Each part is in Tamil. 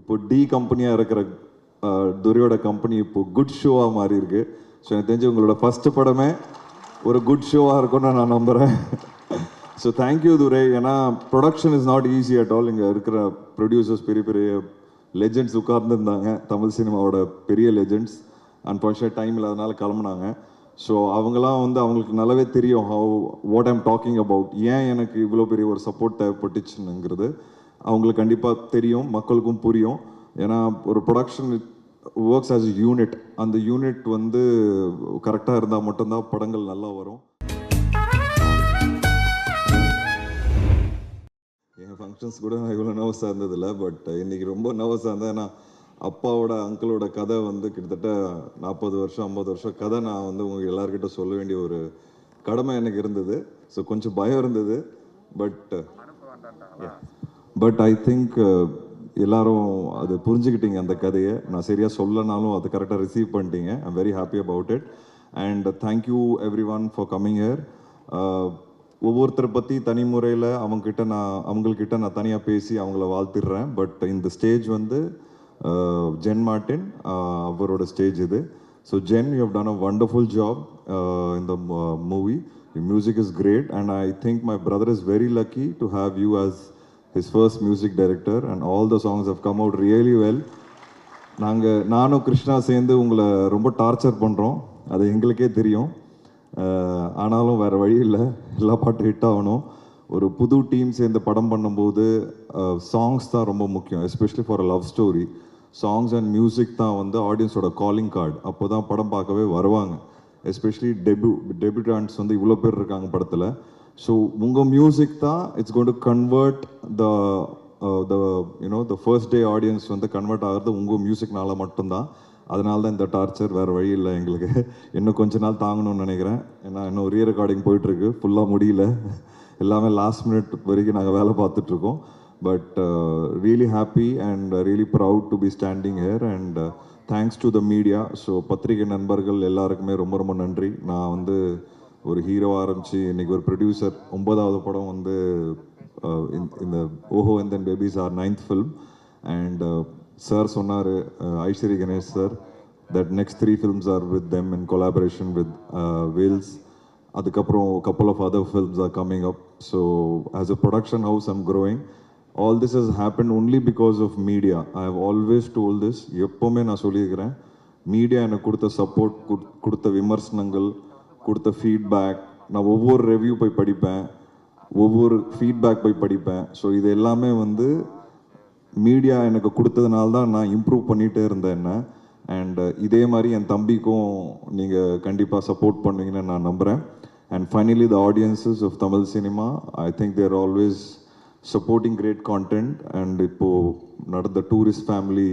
இப்போ டி கம்பெனியாக இருக்கிற துரையோட கம்பெனி இப்போ குட் ஷோவாக மாறி இருக்கு ஸோ எனக்கு தெரிஞ்சு உங்களோட ஃபர்ஸ்ட் படமே ஒரு குட் ஷோவாக இருக்கும்னு நான் நம்புகிறேன் ஸோ தேங்க்யூ துரை. ஏன்னா production is not easy at all இங்கே இருக்கிற ப்ரொடியூசர்ஸ் பெரிய பெரிய லெஜெண்ட்ஸ் உட்கார்ந்துருந்தாங்க. தமிழ் சினிமாவோட பெரிய லெஜெண்ட்ஸ் அன்ஃபார்ச்சுனேட் டைம் இல்லாதனால கிளம்புனாங்க. ஸோ அவங்களாம் வந்து அவங்களுக்கு நல்லாவே தெரியும் how what I'm talking about ஏன் எனக்கு இவ்வளோ பெரிய ஒரு சப்போர்ட் தேவைப்பட்டுச்சுங்கிறது அவங்களுக்கு கண்டிப்பாக தெரியும் மக்களுக்கும் புரியும். ஏன்னா ஒரு ப்ரொடக்ஷன் ஒர்க்ஸ் ஆஸ் யூனிட் அந்த யூனிட் வந்து கரெக்டாக இருந்தால் மட்டும்தான் படங்கள் நல்லா வரும். என் ஃபங்க்ஷன்ஸ் கூட நான் இவ்வளோ நர்வஸாக இருந்ததில்ல பட் இன்னைக்கு ரொம்ப நர்வஸாக இருந்தேன். ஏன்னா அப்பாவோட அங்கிளோட கதை வந்து கிட்டத்தட்ட நாற்பது வருஷம் ஐம்பது வருஷம் கதை நான் வந்து உங்க எல்லார்கிட்ட சொல்ல வேண்டிய ஒரு கடமை எனக்கு இருந்தது. ஸோ கொஞ்சம் பயம் இருந்தது பட் பட் ஐ திங்க் எல்லாரும் அது புரிஞ்சுக்கிட்டீங்க அந்த கதையை. நான் சரியாக சொல்லனாலும் அது கரெக்டாக ரிசீவ் பண்ணிட்டீங்க. I'm very happy about it and thank you everyone for coming here ஒவ்வொருத்தரை பற்றி தனி முறையில் அவங்கக்கிட்ட நான் அவங்கக்கிட்ட நான் தனியாக பேசி அவங்கள வாழ்த்திடுறேன். பட் இந்த ஸ்டேஜ் வந்து uh, ஜென் மார்டின் uh, அவரோட ஸ்டேஜ் இது. So Jen you have done a wonderful job இந்த movie music is great and I think my brother is very lucky to have you as his first music director and all the songs have come out really well நாங்கள் நானும் கிருஷ்ணா சேர்ந்து உங்களை ரொம்ப டார்ச்சர் பண்ணுறோம் அது எங்களுக்கே தெரியும். ஆனாலும் வேறு வழி இல்லை. எல்லா பாட்டும் ஹிட் ஆகணும். ஒரு புது டீம் சேர்ந்து படம் பண்ணும்போது சாங்ஸ் தான் ரொம்ப முக்கியம் especially for a love story songs and music தான் வந்து ஆடியன்ஸோட காலிங் கார்டு அப்போ தான் படம் பார்க்கவே வருவாங்க. எஸ்பெஷலி டெபு டெபியூட்டான்ஸ் வந்து இவ்வளோ பேர் இருக்காங்க படத்தில். ஸோ உங்கள் மியூசிக் தான் it's going to convert the the you know the first day audience வந்து கன்வெர்ட் ஆகிறது உங்கள் மியூசிக்னால மட்டும்தான். அதனால தான் இந்த டார்ச்சர் வேறு வழி இல்லை எங்களுக்கு. இன்னும் கொஞ்ச நாள் தாங்கணும்னு நினைக்கிறேன். ஏன்னா இன்னும் ரீ ரெக்கார்டிங் போயிட்டுருக்கு. ஃபுல்லாக முடியல. எல்லாமே லாஸ்ட் மினிட் வரைக்கும் நாங்கள் வேலை பார்த்துட்ருக்கோம் but really happy and really proud to be standing here and thanks to the media so பத்திரிகை நண்பர்கள் எல்லாருக்குமே ரொம்ப ரொம்ப நன்றி. நான் வந்து ஒரு ஹீரோ ஆரம்பிச்சு இன்னைக்கு ஒரு ப்ரொடியூசர் ஒன்பதாவது படம் வந்து இந்த- இந்த Oho and then baby's our ninth film and sir சொன்னார் Ishari Ganesh sir that next three films are with them in collaboration with Vels அதுக்கப்புறம் couple of other films are coming up so as a production house I'm growing all this has happen only because of media I have always told this எப்போவுமே நான் சொல்லியிருக்கிறேன். மீடியா எனக்கு கொடுத்த சப்போர்ட் கொடுத்த விமர்சனங்கள் கொடுத்த ஃபீட்பேக் நான் ஒவ்வொரு ரிவ்யூ போய் படிப்பேன். ஒவ்வொரு ஃபீட்பேக் போய் படிப்பேன். ஸோ இது எல்லாமே வந்து மீடியா எனக்கு கொடுத்ததுனால தான் நான் இம்ப்ரூவ் பண்ணிகிட்டே இருந்தேன் என்ன. அண்ட் இதே மாதிரி என் தம்பிக்கும் நீங்கள் கண்டிப்பாக சப்போர்ட் பண்ணுவீங்கன்னு நான் நம்புகிறேன் and finally the audiences of Tamil cinema I think they're always supporting great content and இப்போது நடந்த டூரிஸ்ட் ஃபேமிலி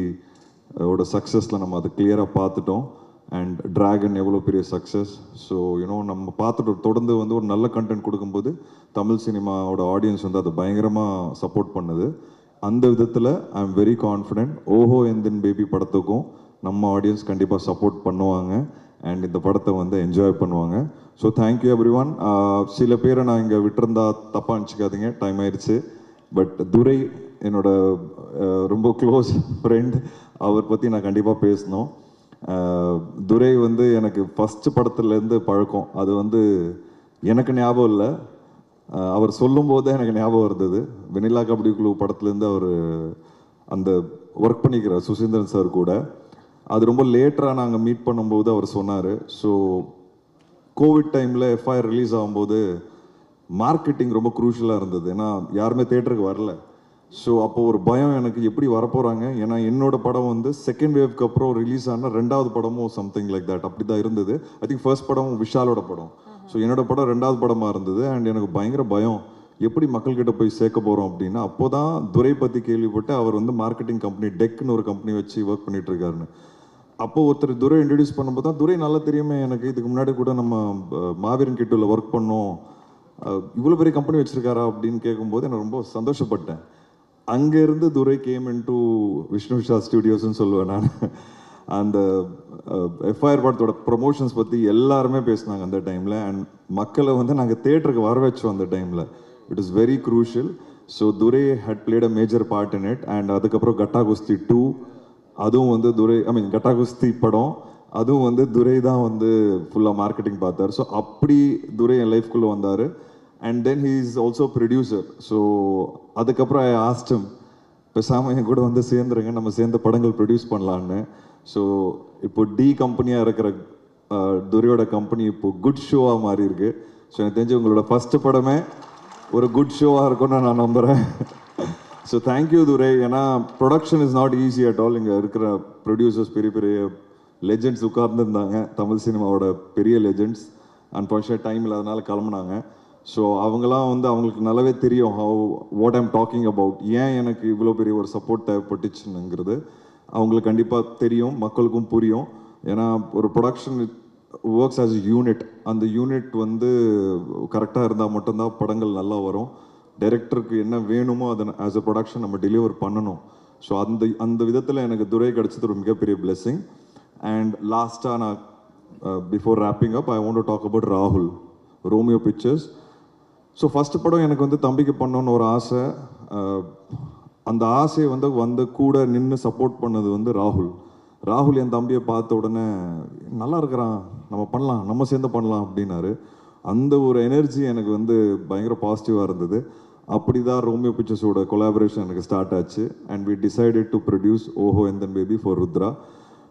ஓட சக்ஸஸில் நம்ம அதை கிளியராக பார்த்துட்டோம். அண்ட் டிராகன் எவ்வளோ பெரிய சக்ஸஸ் ஸோ யூனோ நம்ம பார்த்துட்டு தொடர்ந்து வந்து ஒரு நல்ல கண்டென்ட் கொடுக்கும்போது தமிழ் சினிமாவோட ஆடியன்ஸ் வந்து அதை பயங்கரமாக சப்போர்ட் பண்ணுது. அந்த விதத்தில் ஐ எம் வெரி கான்ஃபிடென்ட் ஓஹோ எந்தின் பேபி படத்துக்கும் நம்ம ஆடியன்ஸ் கண்டிப்பாக சப்போர்ட் பண்ணுவாங்க. அண்ட் இந்த படத்தை வந்து என்ஜாய் பண்ணுவாங்க. ஸோ தேங்க்யூ எவ்ரி ஒன் சில பேரை நான் இங்கே விட்டுருந்தா தப்பாக நினச்சிக்காதீங்க. டைம் ஆயிடுச்சு. பட் துரை என்னோட ரொம்ப க்ளோஸ் ஃப்ரெண்ட் அவர் பற்றி நான் கண்டிப்பாக பேசணும். துரை வந்து எனக்கு ஃபஸ்ட்டு படத்துலேருந்து பழக்கம். அது வந்து எனக்கு ஞாபகம் இல்லை. அவர் சொல்லும்போது தான் எனக்கு ஞாபகம் இருந்தது. வெனிலா கபடி குழு படத்துலேருந்து அவர் அந்த ஒர்க் பண்ணிக்கிறார் சுசீந்திரன் சார் கூட. அது ரொம்ப லேட்டராக நாங்கள் மீட் பண்ணும்போது அவர் சொன்னார். ஸோ கோவிட் டைமில் எஃப்ஐஆர் ரிலீஸ் ஆகும்போது மார்க்கெட்டிங் ரொம்ப குரூஷியலாக இருந்தது. ஏன்னா யாருமே தேட்டருக்கு வரல. ஸோ அப்போ ஒரு பயம் எனக்கு எப்படி வரப்போகிறாங்க ஏன்னா என்னோட படம் வந்து செகண்ட் வேவ்க்கு அப்புறம் ரிலீஸ் ஆன ரெண்டாவது படமும் சம்திங் லைக் தட் அப்படி தான் இருந்தது. ஐ திங்க் ஃபர்ஸ்ட் படம் விஷாலோட படம். ஸோ என்னோட படம் ரெண்டாவது படமாக இருந்தது. அண்ட் எனக்கு பயங்கர பயம். எப்படி மக்கள்கிட்ட போய் சேர்க்க போகிறோம் அப்படின்னா அப்போ தான் துரை பற்றி கேள்விப்பட்டு அவர் வந்து மார்க்கெட்டிங் கம்பெனி டெக்னு ஒரு கம்பெனி வச்சு ஒர்க் பண்ணிட்டு இருக்காருன்னு அப்போ ஒருத்தர் துரை இன்ட்ரடியூஸ் பண்ணும்போது தான் துரை நல்லா தெரியுமே எனக்கு இதுக்கு முன்னாடி கூட நம்ம மாவீரன் கிட்டுல ஒர்க் பண்ணோம். இவ்வளோ பெரிய கம்பெனி வச்சுருக்காரா அப்படின்னு கேட்கும்போது நான் ரொம்ப சந்தோஷப்பட்டேன். அங்கேருந்து Durai came in to Vishnu Vishal ஸ்டுடியோஸ்னு சொல்லுவேன் நான். Uh, uh, அந்த எஃப்ஐஆர் படத்தோட ப்ரொமோஷன்ஸ் பற்றி எல்லாருமே பேசினாங்க அந்த டைமில் அண்ட் மக்களை வந்து நாங்கள் தேட்டருக்கு வர வச்சோம் அந்த டைமில் it is very crucial so Durai had played a major part in it and அதுக்கப்புறம் கட்டா குஸ்தி டூ அதுவும் வந்து துரை ஐ மீன் கட்டா குஸ்தி படம். அதுவும் வந்து துரை தான் வந்து ஃபுல்லாக மார்க்கெட்டிங் பார்த்தார். ஸோ அப்படி துரை என் லைஃப்குள்ளே வந்தார். And then he is also producer so அதுக்கப்புறம் ஐ ஆஸ்டம் பேசாமல் என் கூட வந்து சேர்ந்துருங்க. நம்ம சேர்ந்து படங்கள் ப்ரொடியூஸ் பண்ணலான்னு ஸோ இப்போ டி கம்பெனியாக இருக்கிற துரையோட கம்பெனி இப்போ குட் ஷோவாக மாறி இருக்கு ஸோ எனக்கு தெரிஞ்சு உங்களோட ஃபஸ்ட்டு படமே ஒரு குட் ஷோவாக இருக்கும்னு நான் நம்புகிறேன் ஸோ தேங்க்யூ துரை. ஏன்னா production is not easy at all இங்கே இருக்கிற ப்ரொடியூசர்ஸ் பெரிய பெரிய லெஜெண்ட்ஸ் உட்கார்ந்துருந்தாங்க. தமிழ் சினிமாவோட பெரிய லெஜெண்ட்ஸ் அன்ஃபார்ச்சுனேட் டைம் இல்லாதனால கிளம்புனாங்க. ஸோ அவங்களாம் வந்து அவங்களுக்கு நல்லாவே தெரியும் how what I'm talking about ஏன் எனக்கு இவ்வளோ பெரிய ஒரு சப்போர்ட் தேவைப்பட்டுச்சுங்கிறது அவங்களுக்கு கண்டிப்பாக தெரியும் மக்களுக்கும் புரியும். ஏன்னா ஒரு ப்ரொடக்ஷன் ஒர்க்ஸ் ஆஸ் யூனிட் அந்த யூனிட் வந்து கரெக்டாக இருந்தால் மட்டும்தான் படங்கள் நல்லா வரும். டைரக்டருக்கு என்ன வேணுமோ அதை ஆஸ் அ ப்ரொடக்ஷன் நம்ம டெலிவர் பண்ணணும். ஸோ அந்த அந்த விதத்தில் எனக்கு துரை கிடைச்சது ஒரு மிகப்பெரிய பிளெஸ்ஸிங் அண்ட் லாஸ்ட்டாக நான் before wrapping up I want to talk about ராகுல் ரோமியோ பிக்சர்ஸ் ஸோ ஃபஸ்ட்டு படம் எனக்கு வந்து தம்பிக்கு பண்ணணுன்னு ஒரு ஆசை. அந்த ஆசையை வந்து வந்து கூட நின்று சப்போர்ட் பண்ணது வந்து ராகுல். ராகுல் என் தம்பியை பார்த்த உடனே நல்லா இருக்கிறான் நம்ம பண்ணலாம் நம்ம சேர்ந்து பண்ணலாம் அப்படின்னாரு. அந்த ஒரு எனர்ஜி எனக்கு வந்து பயங்கர பாசிட்டிவாக இருந்தது. அப்படி தான் ரோமியோ பிக்சர்ஸோட கொலாபரேஷன் எனக்கு ஸ்டார்ட் ஆச்சு. And we decided to produce Oho Enthan baby for Rudra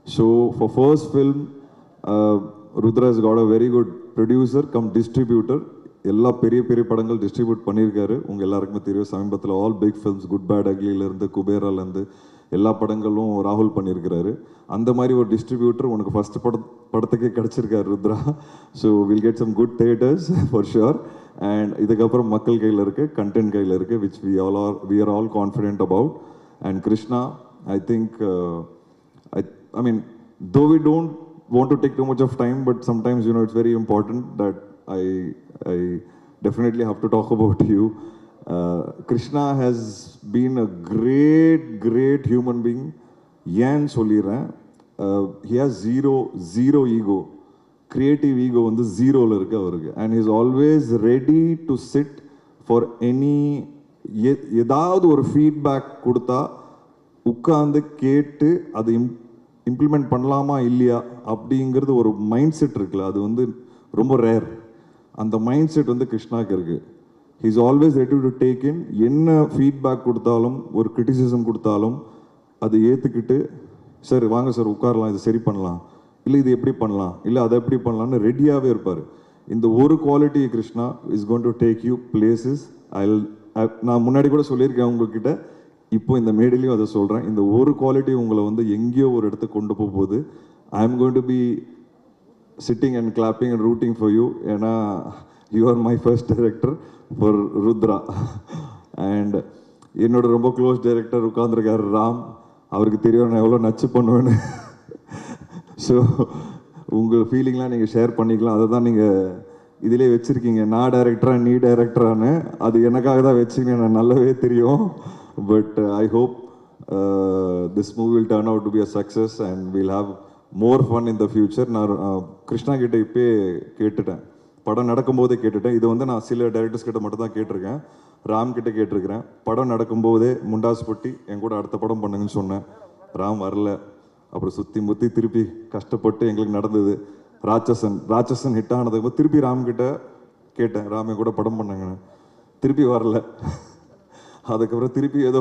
so for first film Rudra is got a very good producer cum distributor எல்லா பெரிய பெரிய படங்கள் டிஸ்ட்ரிபியூட் பண்ணியிருக்காரு. உங்கள் எல்லாருக்குமே தெரியும் சமீபத்தில் all big films good bad அக்லிலேருந்து குபேராலேருந்து எல்லா படங்களும் ராகுல் பண்ணியிருக்கிறாரு. அந்த மாதிரி ஒரு டிஸ்ட்ரிபியூட்டர் உனக்கு ஃபர்ஸ்ட் பட படத்துக்கே கிடச்சிருக்காரு Rudra. So will get some good theatres for sure and இதுக்கப்புறம் மக்கள் கையில் இருக்குது கண்டென்ட் கையில் இருக்குது which we all are we are all confident about and Krishna I think I I mean though we don't want to take too much of time, but sometimes you know it's very important that I I definitely have to talk about you. Uh, Krishna has been a great, great human being. ஏன் சொல்லிடுறேன் he has zero zero ego creative ego வந்து ஜீரோவில் இருக்குது அவருக்கு. And is always ready to sit for any ஏதாவது ஒரு ஃபீட்பேக் கொடுத்தா உட்காந்து கேட்டு அதை இம் இம்ப்ளிமெண்ட் பண்ணலாமா இல்லையா அப்படிங்கிறது ஒரு மைண்ட் செட் இருக்குல்ல. அது வந்து ரொம்ப ரேர் அந்த மைண்ட் செட் வந்து கிருஷ்ணாக்கு இருக்கு. Is always ready to take in என்ன ஃபீட்பேக் கொடுத்தாலும் ஒரு கிரிட்டிசிசம் கொடுத்தாலும் அதை ஏற்றுக்கிட்டு சார் வாங்க சார் உட்காரலாம் இது சரி பண்ணலாம். இல்லை இது எப்படி பண்ணலாம்? இல்லை அதை எப்படி பண்ணலாம்னு ரெடியாகவே இருப்பார். இந்த ஒரு quality Krishna is going to take you places I நான் முன்னாடி கூட சொல்லியிருக்கேன் உங்ககிட்ட. இப்போ இந்த மேடையிலையும் அதை சொல்கிறேன் இந்த ஒரு குவாலிட்டி உங்களை வந்து எங்கேயோ ஒரு இடத்துக்கு கொண்டு போக போகுது I am going to be sitting and clapping and rooting for you ஏன்னா you are my first director for Rudra and என்னோட ரொம்ப க்ளோஸ் டைரக்டர் உட்காந்துருக்காரு ராம். அவருக்கு தெரியும் நான் எவ்வளோ நச்சு பண்ணுவேன்னு. ஸோ உங்கள் ஃபீலிங்லாம் நீங்கள் ஷேர் பண்ணிக்கலாம். அதை தான் நீங்கள் இதிலே வச்சுருக்கீங்க. நான் டைரக்டரா நீ டைரக்டரான்னு அது எனக்காக தான் வச்சுங்க எனக்கு நல்லாவே தெரியும். But I hope this movie will turn out to be a success and will have more fun in the future நான் கிருஷ்ணா கிட்டே இப்போயே கேட்டுட்டேன். படம் நடக்கும்போதே கேட்டுட்டேன். இது வந்து நான் சில டைரக்டர்ஸ் கிட்ட மட்டும் தான் கேட்டிருக்கேன். ராம் கிட்ட கேட்டிருக்கிறேன். படம் நடக்கும்போதே முண்டாஸ் பொட்டி என் கூட அடுத்த படம் பண்ணுங்கன்னு சொன்னேன். ராம் வரல. அப்புறம் சுற்றி முற்றி திருப்பி கஷ்டப்பட்டு எங்களுக்கு நடந்தது. ராட்சசன் ராட்சசன் ஹிட் ஆனதுக்கு திருப்பி ராம் கிட்ட கேட்டேன். ராமே கூட படம் பண்ணாங்கன்னு. திருப்பி வரல. அதுக்கப்புறம் திருப்பி ஏதோ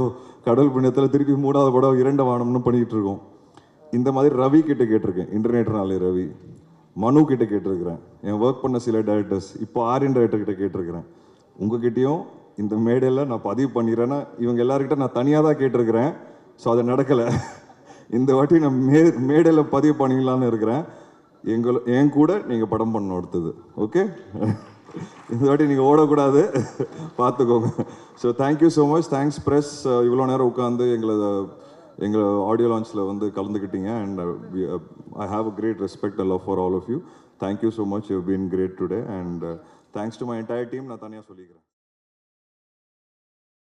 கடல் புண்ணியத்தில் திருப்பி மூணாவது படம் இரண்ட வானம்னு பண்ணிகிட்டு இருக்கோம். இந்த மாதிரி ரவி கிட்ட கேட்டிருக்கேன். இன்டர்நெட்னாலே ரவி. மனு கிட்ட கேட்டிருக்கிறேன். என் ஒர்க் பண்ண சில டேரக்டர்ஸ் இப்போ ஆரியன் டேரக்டர் கிட்ட கேட்டிருக்கிறேன். உங்ககிட்டயும் இந்த மேடையில் நான் பதிவு பண்ணிடுறேன்னா இவங்க எல்லாருக்கிட்ட நான் தனியாக தான் கேட்டிருக்கிறேன். ஸோ அது நடக்கலை. இந்த வாட்டி நான் மே மேடையில் பதிவு பண்ணிக்கலான்னு இருக்கிறேன். எங்கள் என் கூட நீங்கள் படம் பண்ணணும் அடுத்தது. ஓகே இந்த வாட்டி நீங்கள் ஓடக்கூடாது. பார்த்துக்கோங்க. So thank you so much thanks press இவ்வளோ நேரம் உட்காந்து எங்களை எங்கள் ஆடியோ லான்ச்சில் வந்து கலந்துக்கிட்டீங்க and I have a great respect love for all of you thank you so much you been great today and thanks to my entire team நான் தனியாக சொல்லிக்கிறேன்.